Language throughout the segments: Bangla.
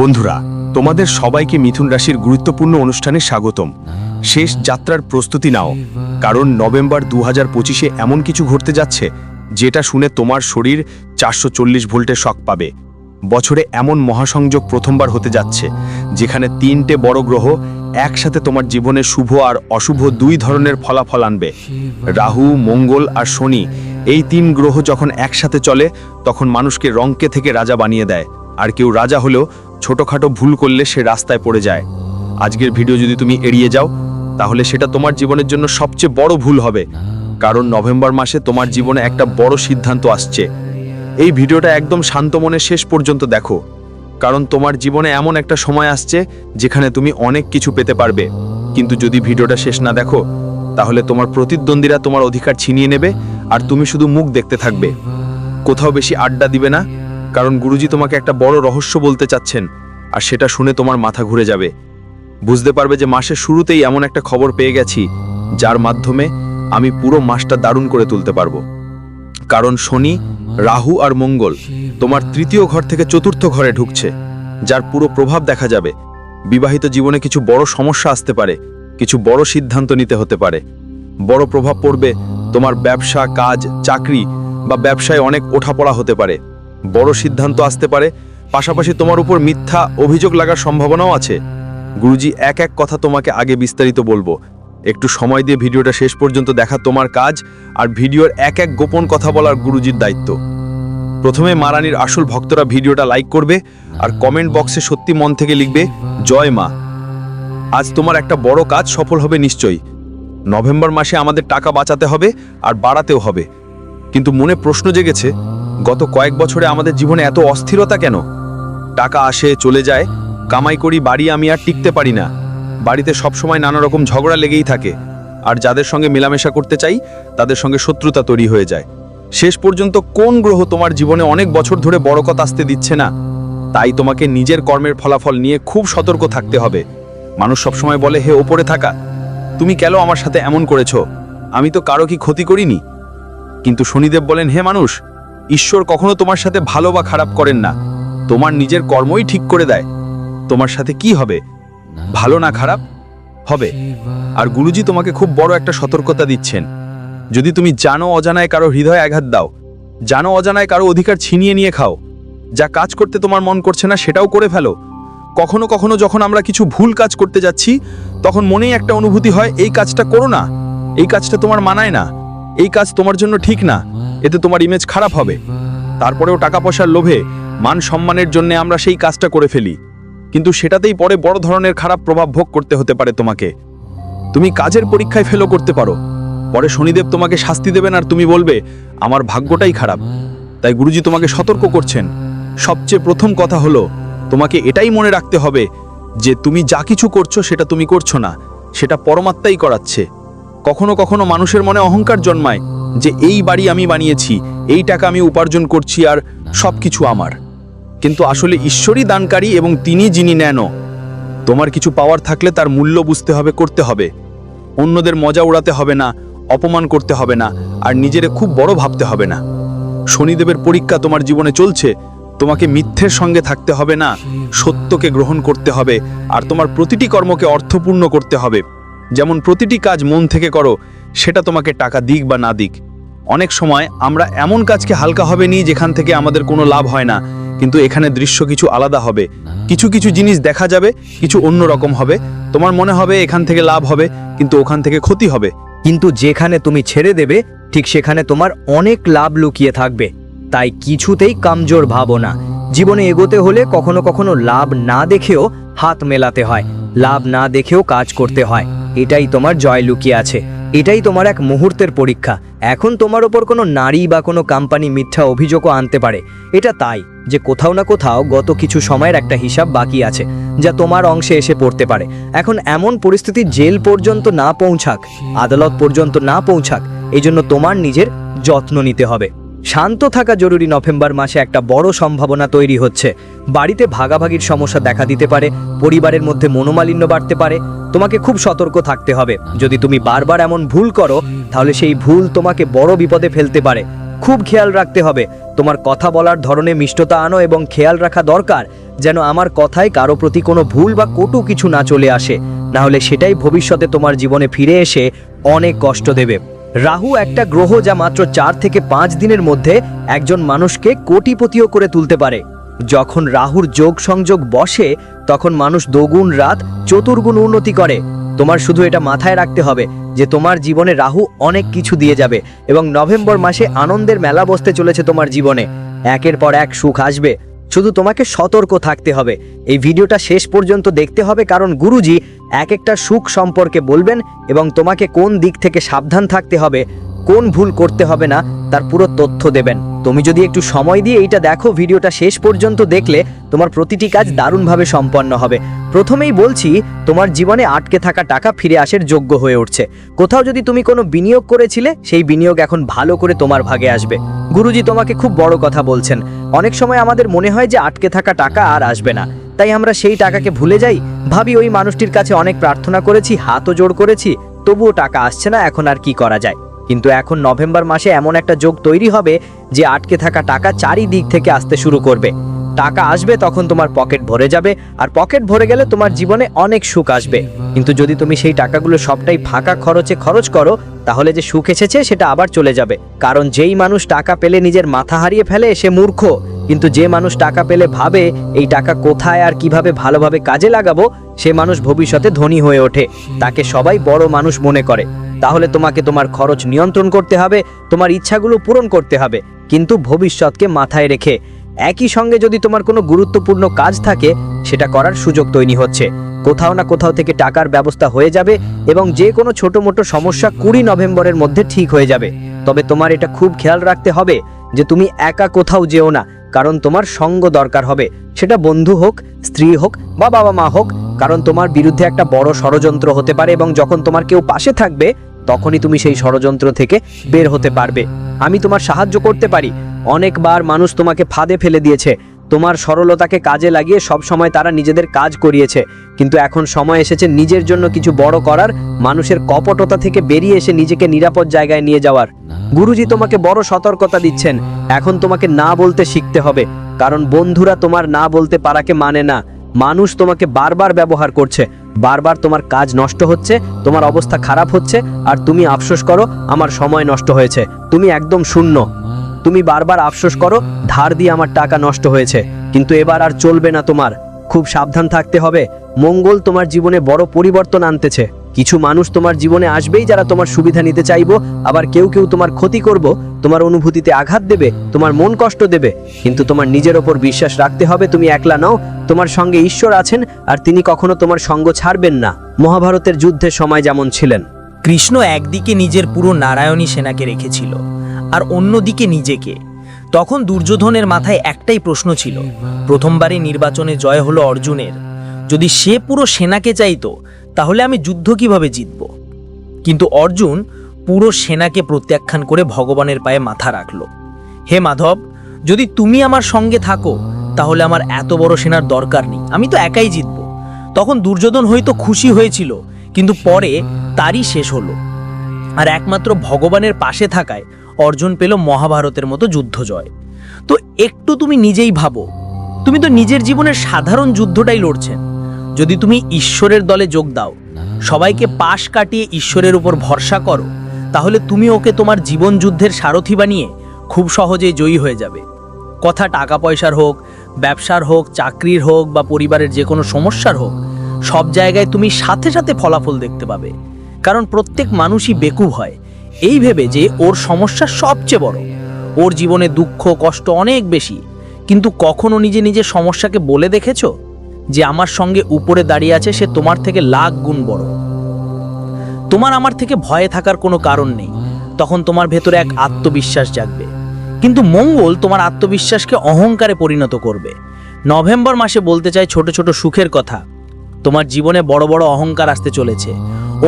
বন্ধুরা, তোমাদের সবাইকে মিথুন রাশির গুরুত্বপূর্ণ অনুষ্ঠানে স্বাগতম। শেষ যাত্রার প্রস্তুতি নাও, কারণ নভেম্বর দু হাজার পঁচিশে এমন কিছু ঘটতে যাচ্ছে, যেটা শুনে তোমার শরীর চারশো চল্লিশ ভোল্টের শক পাবে। বছরে এমন মহাসংযোগ প্রথমবার হতে যাচ্ছে, যেখানে তিনটে বড় গ্রহ একসাথে তোমার জীবনে শুভ আর অশুভ দুই ধরনের ফলাফল আনবে। রাহু, মঙ্গল আর শনি, এই তিন গ্রহ যখন একসাথে চলে, তখন মানুষকে রঙ্কে থেকে রাজা বানিয়ে দেয়, আর কেউ রাজা হলেও ছোটখাটো ভুল করলে সে রাস্তায় পড়ে যায়। আজকের ভিডিও যদি তুমি এড়িয়ে যাও, তাহলে সেটা তোমার জীবনের জন্য সবচেয়ে বড় ভুল হবে। কারণ নভেম্বর মাসে তোমার জীবনে একটা বড় সিদ্ধান্ত আসছে। এই ভিডিওটা একদম শান্ত মনে শেষ পর্যন্ত দেখো। কারণ তোমার জীবনে এমন একটা সময় আসছে, যেখানে তুমি অনেক কিছু পেতে পারবে। কিন্তু যদি ভিডিওটা শেষ না দেখো, তাহলে তোমার প্রতিদ্বন্দ্বীরা তোমার অধিকার ছিনিয়ে নেবে, আর তুমি শুধু মুখ দেখতে থাকবে। কোথাও বেশি আড্ডা দিবে না কারণ গুরুজি তোমাকে একটা বড় রহস্য বলতে চাচ্ছেন, আর সেটা শুনে তোমার মাথা ঘুরে যাবে। বুঝতে পারবে যে মাসের শুরুতেই এমন একটা খবর পেয়ে গেছি, যার মাধ্যমে আমি পুরো মাসটা দারুণ করে তুলতে পারব। কারণ শনি, রাহু আর মঙ্গল তোমার তৃতীয় ঘর থেকে চতুর্থ ঘরে ঢুকছে, যার পুরো প্রভাব দেখা যাবে। বিবাহিত জীবনে কিছু বড় সমস্যা আসতে পারে, কিছু বড় সিদ্ধান্ত নিতে হতে পারে। বড় প্রভাব পড়বে তোমার ব্যবসা, কাজ, চাকরি বা ব্যবসায় অনেক ওঠাপড়া হতে পারে। বড় সিদ্ধান্ত আসতে পারে। পাশাপাশি তোমার উপর মিথ্যা অভিযোগ লাগার সম্ভাবনাও আছে। গুরুজি, এক এক কথা তোমাকে আগে বিস্তারিত বলব। একটু সময় দিয়ে ভিডিওটা শেষ পর্যন্ত দেখা তোমার কাজ আর ভিডিওর এক এক গোপন কথা বলার গুরুজির দায়িত্ব। প্রথমে মারানির আসল ভক্তরা ভিডিওটা লাইক করবে আর কমেন্ট বক্সে সত্যি মন থেকে লিখবে, জয় মা। আজ তোমার একটা বড় কাজ সফল হবে নিশ্চয়ই। নভেম্বর মাসে আমাদের টাকা বাঁচাতে হবে আর বাড়াতেও হবে। কিন্তু মনে প্রশ্ন জেগেছে গত কয়েক বছরে আমাদের জীবনে এত অস্থিরতা কেন? টাকা আসে, চলে যায়, কামাই করি, বাড়ি আমি আর টিকতে পারি না। বাড়িতে সবসময় নানা রকম ঝগড়া লেগেই থাকে। আর যাদের সঙ্গে মেলামেশা করতে চাই, তাদের সঙ্গে শত্রুতা তৈরি হয়ে যায়। শেষ পর্যন্ত কোন গ্রহ তোমার জীবনে অনেক বছর ধরে বরকত আসতে দিচ্ছে না? তাই তোমাকে নিজের কর্মের ফলাফল নিয়ে খুব সতর্ক থাকতে হবে। মানুষ সবসময় বলে, হে, ওপরে থাকা। তুমি কেন আমার সাথে এমন করেছ? আমি তো কারও কি ক্ষতি করিনি? কিন্তু শনিদেব বলেন, হে, মানুষ ঈশ্বর কখনো তোমার সাথে ভালো বা খারাপ করেন না। তোমার নিজের কর্মই ঠিক করে দেয়। তোমার সাথে কি হবে? ভালো না খারাপ? হবে। আর গুরুজি তোমাকে খুব বড় একটা সতর্কতা দিচ্ছেন। যদি তুমি জানো অজানায় কারও হৃদয় আঘাত দাও, জানো অজানায় কারও অধিকার ছিনিয়ে নিয়ে খাও, যা কাজ করতে তোমার মন করছে না সেটাও করে ফেলো। কখনো কখনো যখন আমরা কিছু ভুল কাজ করতে যাচ্ছি, তখন মনেই একটা অনুভূতি হয়, এই কাজটা করো না। এই কাজটা তোমার মানায় না। এই কাজ তোমার জন্য ঠিক না। এতে তোমার ইমেজ খারাপ হবে। তারপরেও টাকা পয়সার লোভে মান সম্মানের জন্য আমরা সেই কাজটা করে ফেলি। কিন্তু সেটাতেই পরে বড় ধরনের খারাপ প্রভাব ভোগ করতে হতে পারে তোমাকে। তুমি কাজের পরীক্ষায় ফেলো করতে পারো। পরে শনিদেব তোমাকে শাস্তি দেবেন আর তুমি বলবে, আমার ভাগ্যটাই খারাপ। তাই গুরুজি তোমাকে সতর্ক করছেন। সবচেয়ে প্রথম কথা হলো, তোমাকে এটাই মনে রাখতে হবে যে তুমি যা কিছু করছ সেটা তুমি করছ না। সেটা পরমাত্মাই করাচ্ছে। কখনো কখনো মানুষের মনে অহংকার জন্মায়। যে এই বাড়ি আমি বানিয়েছি, এই টাকা আমি উপার্জন করছি আর সব কিছু আমার। কিন্তু আসলে ঈশ্বরই দানকারী এবং তিনি যিনি নেন তোমার কিছু পাওয়ার থাকলে তার মূল্য বুঝতে হবে, করতে হবে। অন্যদের মজা উড়াতে হবে না, অপমান করতে হবে না, আর নিজেরে খুব বড় ভাবতে হবে না। শনিদেবের পরীক্ষা তোমার জীবনে চলছে, তোমাকে মিথ্যের সঙ্গে থাকতে হবে না, সত্যকে গ্রহণ করতে হবে, আর তোমার প্রতিটি কর্মকে অর্থপূর্ণ করতে হবে। যেমন প্রতিটি কাজ মন থেকে করো সেটা তোমাকে টাকা দিক বা না দিক। অনেক সময় আমরা এমন কাজকে হালকা হবে নি যেখান থেকে আমাদের কোনো লাভ হয় না, কিন্তু এখানে দৃশ্য কিছু আলাদা হবে। কিছু কিছু জিনিস দেখা যাবে, কিছু অন্য রকম হবে। তোমার মনে হবে এখান থেকে লাভ হবে, কিন্তু ওখান থেকে ক্ষতি হবে। কিন্তু যেখানে তুমি ছেড়ে দেবে, ঠিক সেখানে তোমার অনেক লাভ লুকিয়ে থাকবে। তাই কিছুতেই কামজোর ভাবো না। জীবনে এগোতে হলে কখনো কখনো লাভ না দেখেও হাত মেলাতে হয়। লাভ না দেখেও কাজ করতে হয়। এটাই তোমার জয় লুকিয়ে আছে। এটাই তোমার এক মুহূর্তের পরীক্ষা। এখন তোমার ওপর কোনো নারী বা কোনো কোম্পানি মিথ্যা অভিযোগও আনতে পারে। এটা তাই যে কোথাও না কোথাও গত কিছু সময়ের একটা হিসাব বাকি আছে, যা তোমার অংশে এসে পড়তে পারে। এখন এমন পরিস্থিতি জেল পর্যন্ত না পৌঁছাক, আদালত পর্যন্ত না পৌঁছাক এই জন্য তোমার নিজের যত্ন নিতে হবে। শান্ত থাকা জরুরি নভেম্বর মাসে একটা বড় সম্ভাবনা তৈরি হচ্ছে। বাড়িতে ভাগাভাগির সমস্যা দেখা দিতে পারে, পরিবারের মধ্যে মনোমালিন্য বাড়তে পারে। তোমাকে খুব সতর্ক থাকতে হবে। যদি তুমি বারবার এমন ভুল করো, তাহলে সেই ভুল তোমাকে বড় বিপদে ফেলতে পারে। খুব খেয়াল রাখতে হবে, তোমার কথা বলার ধরনে মিষ্টতা আনো এবং খেয়াল রাখা দরকার, যেন আমার কথায় কারও প্রতি কোনো ভুল বা কটু কিছু না চলে আসে। না হলে সেটাই ভবিষ্যতে তোমার জীবনে ফিরে এসে অনেক কষ্ট দেবে। রাহু একটা গ্রহ যা মাত্র চার থেকে পাঁচ দিনের মধ্যে একজন মানুষকে কোটিপতিও করে তুলতে পারে। যখন রাহুর যোগ সংযোগ বসে, তখন মানুষ দোগুণ রাত, চতুর্গুণ উন্নতি করে। তোমার শুধু এটা মাথায় রাখতে হবে যে তোমার জীবনে রাহু অনেক কিছু দিয়ে যাবে এবং নভেম্বর মাসে আনন্দের মেলা বসতে চলেছে তোমার জীবনে। একের পর এক সুখ আসবে। শুধু তোমাকে সতর্ক থাকতে হবে। এই ভিডিওটা শেষ পর্যন্ত দেখতে হবে কারণ গুরুজি এক একটা সুখ সম্পর্কে বলবেন এবং তোমাকে কোন দিক থেকে সাবধান থাকতে হবে, কোন ভুল করতে হবে না, তার পুরো তথ্য দেবেন। তুমি যদি একটু সময় দিয়ে এইটা দেখো, ভিডিওটা শেষ পর্যন্ত দেখলে তোমার প্রতিটি কাজ দারুণভাবে সম্পন্ন হবে। প্রথমেই বলছি, তোমার জীবনে আটকে থাকা টাকা ফিরে আসার যোগ্য হয়ে উঠছে। কোথাও যদি তুমি কোনো বিনিয়োগ করেছিলে, সেই বিনিয়োগ এখন ভালো করে তোমার ভাগে আসবে। গুরুজি তোমাকে খুব বড় কথা বলছেন। অনেক সময় আমাদের মনে হয় যে আটকে থাকা টাকা আর আসবে না। তাই আমরা সেই টাকাকে ভুলে যাই। ভাবি ওই মানুষটির কাছে অনেক প্রার্থনা করেছি, হাতও জোর করেছি, তবুও টাকা আসছে না, এখন আর কি করা যায়? কিন্তু এখন নভেম্বর মাসে এমন একটা যোগ তৈরি হবে যে আটকে থাকা টাকা চারিদিক থেকে আসতে শুরু করবে। টাকা আসবে তখন তোমার পকেট ভরে যাবে, আর পকেট ভরে গেলে তোমার জীবনে অনেক সুখ আসবে। কিন্তু যদি তুমি সেই টাকাগুলো সবটাই ফাঁকা খরচে খরচ করো, তাহলে যে সুখ এসেছে সেটা আবার চলে যাবে। কারণ যেই মানুষ টাকা পেলে নিজের মাথা হারিয়ে ফেলে, সে মূর্খ। কিন্তু যে মানুষ টাকা পেলে ভাবে, এই টাকা কোথায় আর কীভাবে ভালোভাবে কাজে লাগাবো, সে মানুষ ভবিষ্যতে ধনী হয়ে ওঠে। তাকে সবাই বড় মানুষ মনে করে। তাহলে তোমাকে তোমার খরচ নিয়ন্ত্রণ করতে হবে, তোমার ইচ্ছাগুলো পূরণ করতে হবে। কিন্তু ভবিষ্যৎকে মাথায় রেখে একই সঙ্গে যদি তোমার কোনো গুরুত্বপূর্ণ কাজ থাকে, সেটা করার সুযোগ তৈরি হচ্ছে। কোথাও না কোথাও থেকে টাকার ব্যবস্থা হয়ে যাবে এবং যে কোনো ছোট মোটো সমস্যা কুড়ি নভেম্বরের মধ্যে ঠিক হয়ে যাবে। তবে তোমার এটা খুব খেয়াল রাখতে হবে যে তুমি একা কোথাও যেও না, কারণ তোমার সঙ্গ দরকার হবে। সেটা বন্ধু হোক, স্ত্রী হোক বা বাবা মা হোক, কারণ তোমার বিরুদ্ধে একটা বড় ষড়যন্ত্র হতে পারে এবং যখন তোমার কেউ পাশে থাকবে, তখনই তুমি সেই ষড়যন্ত্র থেকে বের হতে পারবে। আমি তোমার সাহায্য করতে পারি অনেকবার মানুষ তোমাকে ফাঁদে ফেলে দিয়েছে। তোমার সরলতাকে কাজে লাগিয়ে সব সময় তারা নিজেদের কাজ করিয়েছে। কিন্তু এখন সময় এসেছে নিজের জন্য কিছু বড় করার, মানুষের কপটতা থেকে বেরিয়ে এসে নিজেকে নিরাপদ জায়গায় নিয়ে যাওয়ার। গুরুজি তোমাকে বড় সতর্কতা দিচ্ছেন। এখন তোমাকে না বলতে শিখতে হবে, কারণ বন্ধুরা তোমার না বলতে পারাকে মানে না। মানুষ তোমাকে বারবার ব্যবহার করছে, বারবার তোমার কাজ নষ্ট হচ্ছে, তোমার অবস্থা খারাপ হচ্ছে, আর তুমি আফসোস করো, আমার সময় নষ্ট হয়েছে। তুমি একদম শূন্য। তুমি বারবার আফসোস করো, ধার দিয়ে আমার টাকা নষ্ট হয়েছে। কিন্তু এবার আর চলবে না তোমার। খুব সাবধান থাকতে হবে। মঙ্গল তোমার জীবনে বড় পরিবর্তন আনতেছে। কিছু মানুষ তোমার জীবনে আসবেই যারা তোমার সুবিধা নিতে চাইব। আবার কেউ কেউ তোমার ক্ষতি করব, তোমার অনুভূতিতে আঘাত দেবে, তোমার মন কষ্ট দেবে। কিন্তু তোমার নিজের ওপর বিশ্বাস রাখতে হবে, তুমি একলা নাও। তোমার সঙ্গে ঈশ্বর আছেন, আর তিনি কখনো তোমার সঙ্গ ছাড়বেন না। মহাভারতের যুদ্ধের সময় যেমন ছিলেন। কৃষ্ণ একদিকে নিজের পুরো নারায়ণী সেনাকে রেখেছিল। আর অন্যদিকে নিজেকে। তখন দুর্যোধনের মাথায় একটাই প্রশ্ন ছিল। প্রথমবারে নির্বাচনে জয় হলো অর্জুনের। যদি সে পুরো সেনাকে চাইতো, তাহলে আমি যুদ্ধ কীভাবে জিতব? কিন্তু অর্জুন পুরো সেনাকে প্রত্যাখ্যান করে ভগবানের পায়ে মাথা রাখল। হে মাধব, যদি তুমি আমার সঙ্গে থাকো, তাহলে আমার এত বড় সেনার দরকার নেই। আমি তো একাই জিতব। তখন দুর্যোধন হয়তো খুশি হয়েছিল, কিন্তু পরে তারই শেষ হলো। আর একমাত্র ভগবানের পাশে থাকায় অর্জুন পেল মহাভারতের মতো যুদ্ধ জয় তো একটু তুমি নিজেই ভাবো, তুমি তো নিজের জীবনের সাধারণ যুদ্ধটাই লড়ছেন। যদি তুমি ঈশ্বরের দলে যোগ দাও, সবাইকে পাশ কাটিয়ে ঈশ্বরের উপর ভরসা করো, তাহলে তুমি ওকে তোমার জীবন যুদ্ধের সারথি বানিয়ে খুব সহজেই জয়ী হয়ে যাবে। কথা টাকা পয়সার হোক, ব্যবসার হোক, চাকরির হোক বা পরিবারের যে কোনো সমস্যার হোক, সব জায়গায় তুমি সাথে সাথে ফলাফল দেখতে পাবে। কারণ প্রত্যেক মানুষই বেকুব হয় এই ভেবে যে ওর সমস্যা সবচেয়ে বড়। ওর জীবনে দুঃখ, কষ্ট অনেক বেশি। কিন্তু কখনো নিজে নিজের সমস্যাকে বলে দেখেছ? যে আমার সঙ্গে উপরে দাঁড়িয়ে আছে, সে তোমার থেকে লাখ গুণ বড়। তোমার আমার থেকে ভয়ে থাকার কোনো কারণ নেই। তখন তোমার ভেতরে এক আত্মবিশ্বাস জাগবে। কিন্তু মঙ্গল তোমার আত্মবিশ্বাসকে অহংকারে পরিণত করবে। নভেম্বর মাসে বলতে চাই ছোট ছোট সুখের কথা। তোমার জীবনে বড় বড় অহংকার আসতে চলেছে।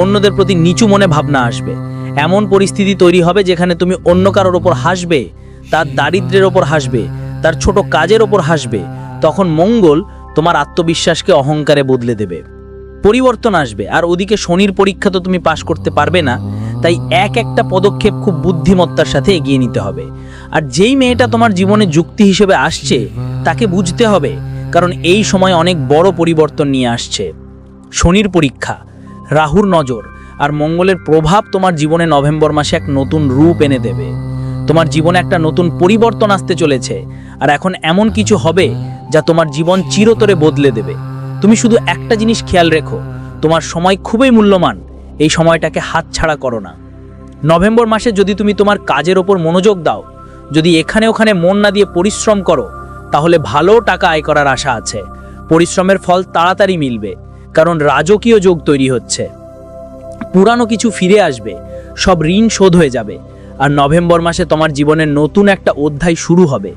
অন্যদের প্রতি নিচু মনে ভাবনা আসবে। এমন পরিস্থিতি তৈরি হবে যেখানে তুমি অন্য কারোর ওপর হাসবে, তার দারিদ্র্যের ওপর হাসবে, তার ছোট কাজের ওপর হাসবে, তখন মঙ্গল তোমার আত্মবিশ্বাসকে অহংকারে বদলে দেবে। পরিবর্তন আসবে, আর ওদিকে শনির পরীক্ষা তো তুমি পাশ করতে পারবে না, তাই এক একটা পদক্ষেপ খুব বুদ্ধিমত্তার সাথে এগিয়ে নিতে হবে। আর যেই মেয়েটা তোমার জীবনে যুক্তি হিসেবে আসছে, তাকে বুঝতে হবে, কারণ এই সময় অনেক বড় পরিবর্তন নিয়ে আসছে। শনির পরীক্ষা, রাহুর নজর আর মঙ্গলের প্রভাব তোমার জীবনে নভেম্বর মাসে এক নতুন রূপ এনে দেবে। তোমার জীবনে একটা নতুন পরিবর্তন আসতে চলেছে, আর এখন এমন কিছু হবে যা তোমার জীবন চিরতরে বদলে দেবে। তুমি শুধু একটা জিনিস খেয়াল রেখো, তোমার সময় খুবই মূল্যবান, এই সময়টাকে হাতছাড়া করো না। নভেম্বর মাসে যদি তুমি তোমার কাজের ওপর মনোযোগ দাও, যদি এখানে ওখানে মন না দিয়ে পরিশ্রম করো, তাহলে ভালো টাকা আয় করার আশা আছে। পরিশ্রমের ফল তাড়াতাড়ি মিলবে, কারণ রাজকীয় যোগ তৈরি হচ্ছে। পুরানো কিছু ফিরে আসবে, সব ঋণ শোধ হয়ে যাবে, আর নভেম্বর মাসে তোমার জীবনের নতুন একটা অধ্যায় শুরু হবে।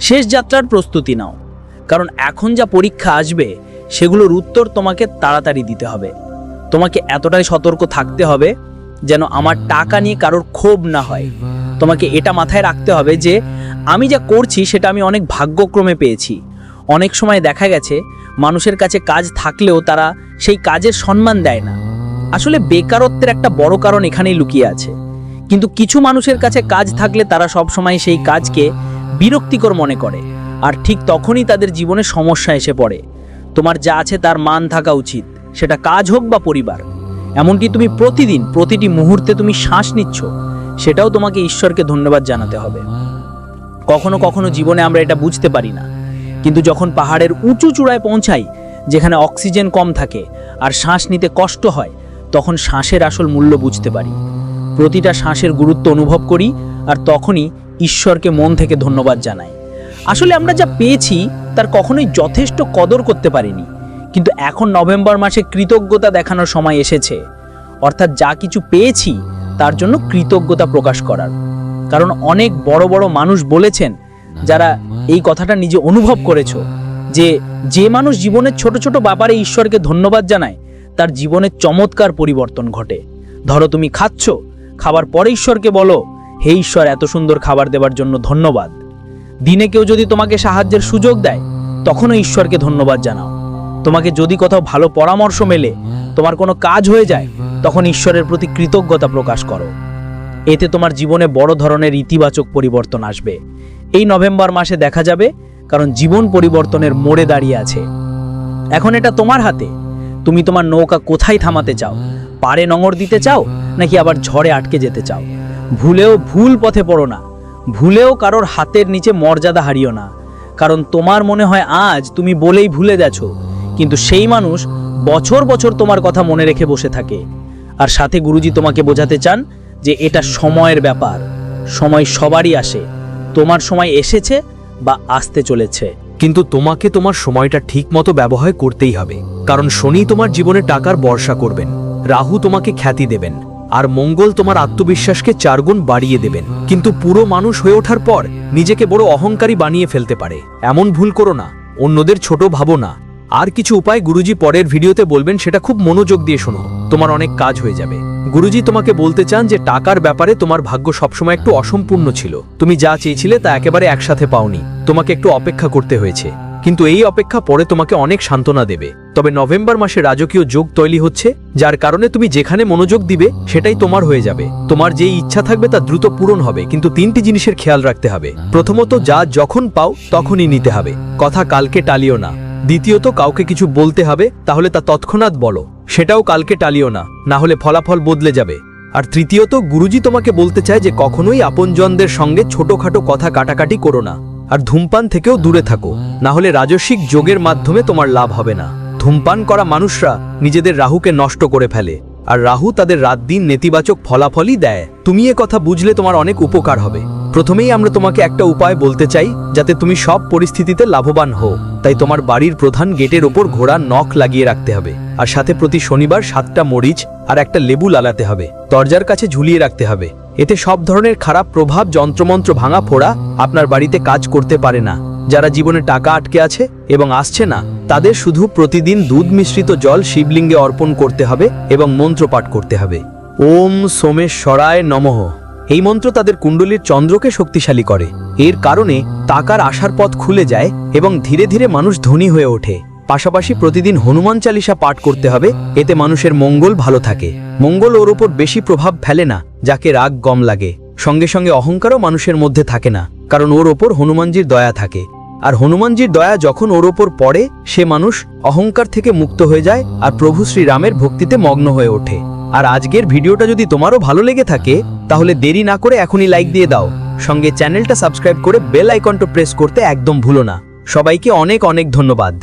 শেষ যাত্রার প্রস্তুতি নাও, কারণ এখন যা পরীক্ষা আসবে, সেগুলোর উত্তর তোমাকে তাড়াতাড়ি দিতে হবে। তোমাকে এতটাই সতর্ক থাকতে হবে যেন আমার টাকা নিয়ে কারোর ক্ষোভ না হয়। তোমাকে এটা মাথায় রাখতে হবে যে, আমি যা করছি সেটা আমি অনেক ভাগ্যক্রমে পেয়েছি। অনেক সময় দেখা গেছে, মানুষের কাছে কাজ থাকলেও তারা সেই কাজের সম্মান দেয় না। আসলে বেকারত্বের একটা বড় কারণ এখানেই লুকিয়ে আছে। কিন্তু কিছু মানুষের কাছে কাজ থাকলে তারা সব সময় সেই কাজকে বিরক্তিকর মনে করে, আর ঠিক তখনই তাদের জীবনে সমস্যা এসে পড়ে। তোমার যা আছে তার মান থাকা উচিত, সেটা কাজ হোক বা পরিবার। এমনকি তুমি প্রতিদিন, প্রতিটি মুহূর্তে তুমি শ্বাস নিচ্ছ, সেটাও তোমাকে ঈশ্বরকে ধন্যবাদ জানাতে হবে। কখনো কখনো জীবনে আমরা এটা বুঝতে পারি না। কিন্তু যখন পাহাড়ের উঁচু চূড়ায় পৌঁছাই, যেখানে অক্সিজেন কম থাকে, আর শ্বাস নিতে কষ্ট হয় তখন শ্বাসের আসল মূল্য বুঝতে পারি। প্রতিটা শ্বাসের গুরুত্ব অনুভব করি আর তখনই ঈশ্বরকে মন থেকে ধন্যবাদ জানাই। আসলে আমরা যা পেয়েছি তার কখনোই যথেষ্ট কদর করতে পারিনি। কিন্তু এখন নভেম্বর মাসে কৃতজ্ঞতা দেখানোর সময় এসেছে। অর্থাৎ যা কিছু পেয়েছি তার জন্য কৃতজ্ঞতা প্রকাশ করার। কারণ অনেক বড় বড় মানুষ বলেছেন, যারা এই কথাটা নিজে অনুভব করেছ, যে যে মানুষ জীবনের ছোট ছোট ব্যাপারে ঈশ্বরকে ধন্যবাদ জানায় তার জীবনে চমৎকার পরিবর্তন ঘটে। ধরো তুমি খাচ্ছ, খাবার পরে ঈশ্বরকে বলো, হে ঈশ্বর, এত সুন্দর খাবার দেবার জন্য ধন্যবাদ। দিনে কেউ যদি তোমাকে সাহায্যের সুযোগ দেয়, তখনও ঈশ্বরকে ধন্যবাদ জানাও। তোমাকে যদি কোথাও ভালো পরামর্শ মেলে, তোমার কোনো কাজ হয়ে যায়, তখন ঈশ্বরের প্রতি কৃতজ্ঞতা প্রকাশ করো। এতে তোমার জীবনে বড় ধরনের ইতিবাচক পরিবর্তন আসবে। এই নভেম্বর মাসে দেখা যাবে, কারণ জীবন পরিবর্তনের মোড়ে দাঁড়িয়ে আছে। এখন এটা তোমার হাতে। তুমি তোমার নৌকা কোথায় থামাতে চাও? পারে নঙর দিতে চাও, নাকি আবার ঝড়ে আটকে যেতে চাও? ভুলেও ভুল পথে পড়ো না। ভুলেও কারোর হাতের নিচে মর্যাদা হারিও না। কারণ তোমার মনে হয় আজ তুমি বলেই ভুলে গেছো। কিন্তু সেই মানুষ বছর বছর তোমার কথা মনে রেখে বসে থাকে। আর সাথে গুরুজি তোমাকে বোঝাতে চান যে এটা সময়ের ব্যাপার। সময় সবারই আসে। তোমার সময় এসেছে বা আসতে চলেছে। কিন্তু তোমাকে তোমার সময়টা ঠিকমতো ব্যবহার করতেই হবে। কারণ শনি তোমার জীবনে টাকার বর্ষা করবেন, রাহু তোমাকে খ্যাতি দেবেন, আর মঙ্গল তোমার আত্মবিশ্বাসকে চারগুণ বাড়িয়ে দেবেন। কিন্তু পুরো মানুষ হয়ে ওঠার পর নিজেকে বড় অহংকারী বানিয়ে ফেলতে পারে। এমন ভুল করো না, অন্যদের ছোট ভাবো না। আর কিছু উপায় গুরুজি পরের ভিডিওতে বলবেন, সেটা খুব মনোযোগ দিয়ে শোনো, তোমার অনেক কাজ হয়ে যাবে। গুরুজি তোমাকে বলতে চান যে, টাকার ব্যাপারে তোমার ভাগ্য সবসময় একটু অসম্পূর্ণ ছিল। তুমি যা চেয়েছিলে তা একেবারে একসাথে পাওনি, তোমাকে একটু অপেক্ষা করতে হয়েছে। কিন্তু এই অপেক্ষা পরে তোমাকে অনেক সান্ত্বনা দেবে। তবে নভেম্বর মাসে রাজকীয় যোগ তৈরি হচ্ছে, যার কারণে তুমি যেখানে মনোযোগ দিবে, সেটাই তোমার হয়ে যাবে। তোমার যে ইচ্ছা থাকবে তা দ্রুত পূরণ হবে, কিন্তু তিনটি জিনিসের খেয়াল রাখতে হবে। প্রথমত, যা যখন পাও, তখনই নিতে হবে। কথা কালকে টালিও না। দ্বিতীয়ত, কাউকে কিছু বলতে হবে, তাহলে তা তৎক্ষণাৎ বলো। সেটাও কালকে টালিও না না হলে ফলাফল বদলে যাবে। আর তৃতীয়ত, গুরুজি তোমাকে বলতে চায় যে কখনোই আপনজনদের সঙ্গে ছোটখাটো কথা কাটাকাটি করো না। আর ধূমপান থেকেও দূরে থাকো। না হলে রাজস্বিক যোগের মাধ্যমে তোমার লাভ হবে না। ধূমপান করা মানুষরা নিজেদের রাহুকে নষ্ট করে ফেলে, আর রাহু তাদের রাত দিন নেতিবাচক ফলাফলই দেয়। তুমি এ কথা বুঝলে তোমার অনেক উপকার হবে। প্রথমেই আমরা তোমাকে একটা উপায় বলতে চাই, যাতে তুমি সব পরিস্থিতিতে লাভবান হও। তাই তোমার বাড়ির প্রধান গেটের ওপর ঘোড়া নখ লাগিয়ে রাখতে হবে, আর সাথে প্রতি শনিবার সাতটা মরিচ আর একটা লেবু লালাতে হবে। দরজার কাছে ঝুলিয়ে রাখতে হবে। এতে সব ধরনের খারাপ প্রভাব যন্ত্রমন্ত্র ভাঙা ফোড়া আপনার বাড়িতে কাজ করতে পারে না। যারা জীবনে টাকা আটকে আছে এবং আসছে না, তাদের শুধু প্রতিদিন দুধ মিশ্রিত জল শিবলিঙ্গে অর্পণ করতে হবে এবং মন্ত্র পাঠ করতে হবে। ওম সোমেশ্বরায় নমঃ। এই মন্ত্র তাদের কুণ্ডলীর চন্দ্রকে শক্তিশালী করে। এর কারণে টাকার আসার পথ খুলে যায় এবং ধীরে ধীরে মানুষ ধনী হয়ে ওঠে। পাশাপাশি প্রতিদিন হনুমান চালিসা পাঠ করতে হবে, এতে মানুষের মঙ্গল ভালো থাকে। মঙ্গল ওর ওপর বেশি প্রভাব ফেলে না, যাকে রাগ গম লাগে। সঙ্গে সঙ্গে অহংকারও মানুষের মধ্যে থাকে না, কারণ ওর ওপর হনুমানজির দয়া থাকে। আর হনুমানজির দয়া যখন ওর ওপর পড়ে, সে মানুষ অহংকার থেকে মুক্ত হয়ে যায় আর প্রভু শ্রীরামের ভক্তিতে মগ্ন হয়ে ওঠে। আর আজকের ভিডিওটা যদি তোমারও ভালো লেগে থাকে, তাহলে দেরি না করে এখনই লাইক দিয়ে দাও। সঙ্গে চ্যানেলটা সাবস্ক্রাইব করে বেল আইকনটা প্রেস করতে একদম ভুলো না। সবাইকে অনেক অনেক ধন্যবাদ।